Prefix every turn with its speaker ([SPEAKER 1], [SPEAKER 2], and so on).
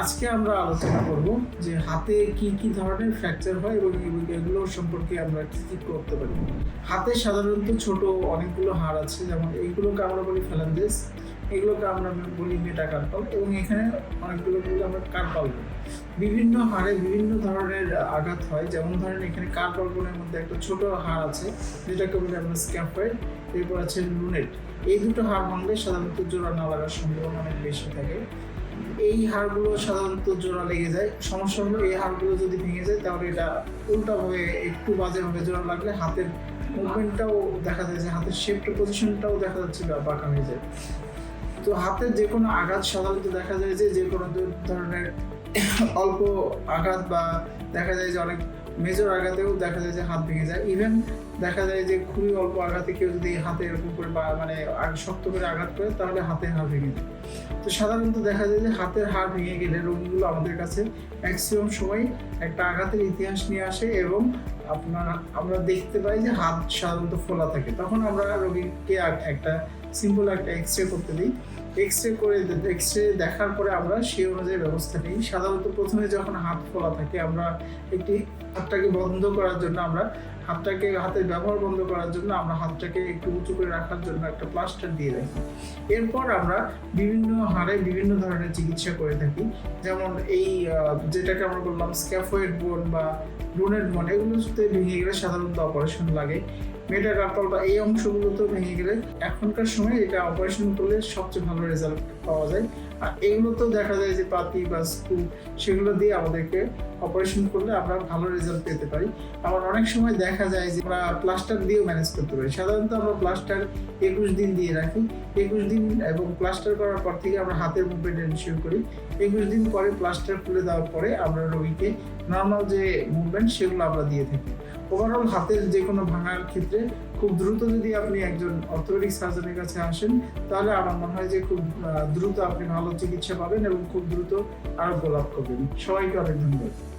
[SPEAKER 1] আজকে আমরা আলোচনা করব যে হাতে কি কি ধরনের ফ্র্যাকচার হয় এবং এগুলো- সম্পর্কে আমরা কি কি করতে পারি। হাতে সাধারণত ছোট অনেকগুলো হাড় আছে, যেমন এইগুলোকে আমরা বলি ফ্যালান্ডেস এগুলোকে আমরা বলি মেটাকার্পাল এবং এখানে অনেকগুলো বলি আমরা কার্পাল বিভিন্ন হাড়ে বিভিন্ন ধরনের আঘাত হয়, যেমন ধরেন এখানে কার্পাল বোনের মধ্যে একটা ছোট হাড় আছে, যেটাকে বলি আমরা স্ক্যাফয়েড এরপর আছে লুনেট এই দুটো হাড় ভাঙলে সাধারণত জোড়া না লাগার সম্ভাবনা অনেক বেশি থাকে। এই হাড়গুলো সাধারণত জোড়া লেগে যায়। সমস্যা হলো এই হাড়গুলো যদি ভেঙে যায়, তাহলে এটা উল্টা হয়ে একটু বাজেভাবে জোড়া লাগলে হাতের মুভমেন্টটাও দেখা যায় যে হাতের শেপটা পজিশনটাও দেখা যাচ্ছে বাঁকা হয়ে যায়। তো হাতের যে কোনো আঘাত সাধারণত দেখা যায় যে যে কোনো ধরনের অল্প আঘাত বা দেখা যায় যে অনেক মেজর আঘাতেও দেখা যায় যে হাত ভেঙে যায়। ইভেন দেখা যায় যে খুবই অল্প আঘাতে কেউ যদি হাতে এরকম করে বা মানে শক্ত করে আঘাত করে, তাহলে হাতের হাড় ভেঙে যায়। তো সাধারণত দেখা যায় যে হাতের হাড় ভেঙে গেলে রোগীগুলো আমাদের কাছে ম্যাক্সিমাম সময় একটা আঘাতের ইতিহাস নিয়ে আসে এবং আপনার, আমরা দেখতে পাই যে হাত সাধারণত ফোলা থাকে। তখন আমরা রোগীকে একটা সিম্পল একটা এক্স রে করতে দিই। এক্স রে করে এক্স রে দেখার পরে আমরা সেই অনুযায়ী ব্যবস্থা নিই। সাধারণত প্রথমে যখন হাত ফোলা থাকে, আমরা একটি হাতটাকে বন্ধ করার জন্য আমরা হাতটাকে, হাতের ব্যবহার বন্ধ করার জন্য আমরা হাতটাকে একটু উঁচু করে রাখার জন্য একটা প্লাস্টার দিয়ে রাখি। এরপর আমরা বিভিন্ন হাড়ে বিভিন্ন ধরনের চিকিৎসা করে থাকি। যেমন এই যেটাকে আমরা বললাম স্ক্যাফয়েড বোন বা ব্রুনেট বোন এগুলোতে ভেঙে গেলে সাধারণত অপারেশন লাগে। মেটাকার্পাল বা এই অংশগুলোতেও ভেঙে গেলে এখনকার সময় এটা অপারেশন করলে সবচেয়ে ভালো রেজাল্ট পাওয়া যায়। আর এগুলোতেও দেখা যায় যে পাতি বা স্ক্রু সেগুলো দিয়ে আমাদেরকে অপারেশন করলে আমরা ভালো রেজাল্ট পেতে পারি। আবার অনেক সময় দেখা যায় যে আমরা প্লাস্টার দিয়েও ম্যানেজ করতে পারি। সাধারণত আমরা প্লাস্টার একুশ দিন দিয়ে রাখি। একুশ দিন এবং প্লাস্টার করার পর থেকে আমরা হাতের মুভমেন্ট এনশিওর করি। একুশ দিন পরে প্লাস্টার খুলে দেওয়ার পরে আমরা রোগীকে নর্মাল যে মুভমেন্ট সেগুলো আমরা দিয়ে থাকি। ওভারঅল হাতের যে কোনো ভাঙার ক্ষেত্রে খুব দ্রুত যদি আপনি একজন অর্থোপেডিক সার্জনের কাছে আসেন, তাহলে আমার মনে হয় যে খুব দ্রুত আপনি ভালো চিকিৎসা পাবেন এবং খুব দ্রুত আরোগ্য লাভ করবেন। সবাইকে অনেক ধন্যবাদ।